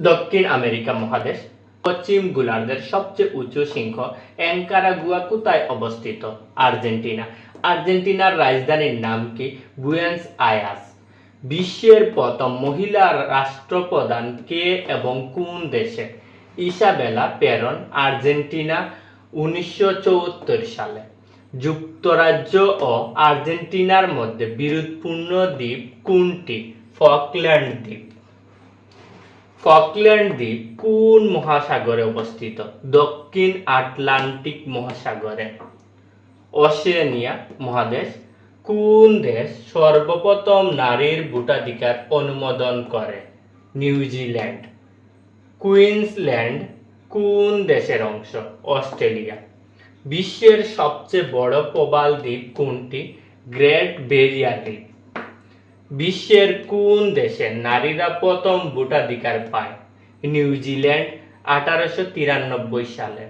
দক্ষিণ আমেরিকা মহাদেশ, পশ্চিম গোলার্ধের সবচেয়ে উঁচু শৃঙ্গ অ্যাঙ্কারাগুয়া কোথায় অবস্থিত, আর্জেন্টিনা। আর্জেন্টিনার রাজধানীর নাম কি? বুয়েন্স আয়াস বিশ্বের প্রথম মহিলা রাষ্ট্রপ্রধান কে এবং কোন দেশে? ইসাবেলা পেরন, আর্জেন্টিনা, উনিশশো সালে। যুক্তরাজ্য ও আর্জেন্টিনার মধ্যে বিরোধপূর্ণ দ্বীপ কোনটি? ফকল্যান্ড দ্বীপ। ফকল্যান্ড দ্বীপ কোন মহাসাগরে অবস্থিত? দক্ষিণ আটলান্টিক মহাসাগরে। অস্ট্রেলিয়া মহাদেশ, কোন দেশ সর্বপ্রথম নারীর ভোটাধিকার অনুমোদন করে? নিউজিল্যান্ড কুইন্সল্যান্ড কোন দেশের অংশ? অস্ট্রেলিয়া বিশ্বের সবচেয়ে বড় প্রবাল দ্বীপ কোনটি? গ্রেট বেরিয়ার দ্বীপ। বিশ্বের কোন দেশে নারীরা প্রথম ভোটাধিকার পায়? নিউজিল্যান্ড আঠারোশো তিরানব্বই সালে।